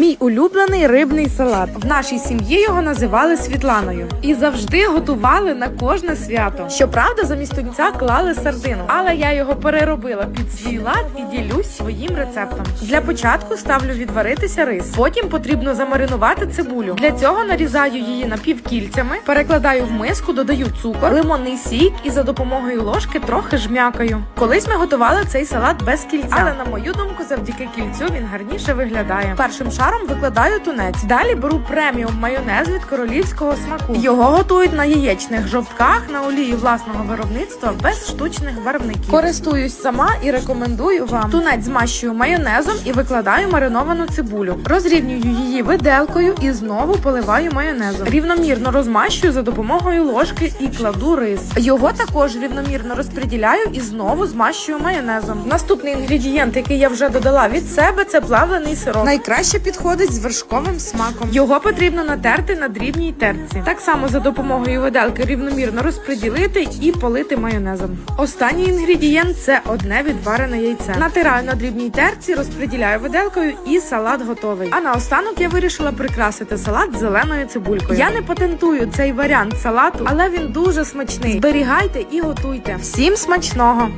Мій улюблений рибний салат. В нашій сім'ї його називали Світланою і завжди готували на кожне свято. Щоправда, замість тунця клали сардину, але я його переробила під свій лад і ділюсь своїм рецептом. Для початку ставлю відваритися рис. Потім потрібно замаринувати цибулю. Для цього нарізаю її напівкільцями, перекладаю в миску, додаю цукор, лимонний сік і за допомогою ложки трохи жмякаю. Колись ми готували цей салат без кільця, але на мою думку, завдяки кільцю він гарніше виглядає. Першим шаром викладаю тунець. Далі беру преміум майонез від королівського смаку. Його готують на яєчних жовтках на олії власного виробництва без штучних барвників. Користуюсь сама і рекомендую вам. Тунець змащую майонезом і викладаю мариновану цибулю. Розрівнюю її виделкою і знову поливаю майонезом. Рівномірно розмащую за допомогою ложки і кладу рис. Його також рівномірно розподіляю і знову змащую майонезом. Наступний інгредієнт, який я вже додала від себе, це плавлений сироп. Найкраще підходить з вершковим смаком. Його потрібно натерти на дрібній терці. Так само за допомогою виделки рівномірно розподілити і полити майонезом. Останній інгредієнт це одне відварене яйце. Натираю на дрібній терці, розподіляю виделкою і салат готовий. А наостанок я вирішила прикрасити салат зеленою цибулькою. Я не патентую цей варіант салату, але він дуже смачний. Зберігайте і готуйте. Всім смачного!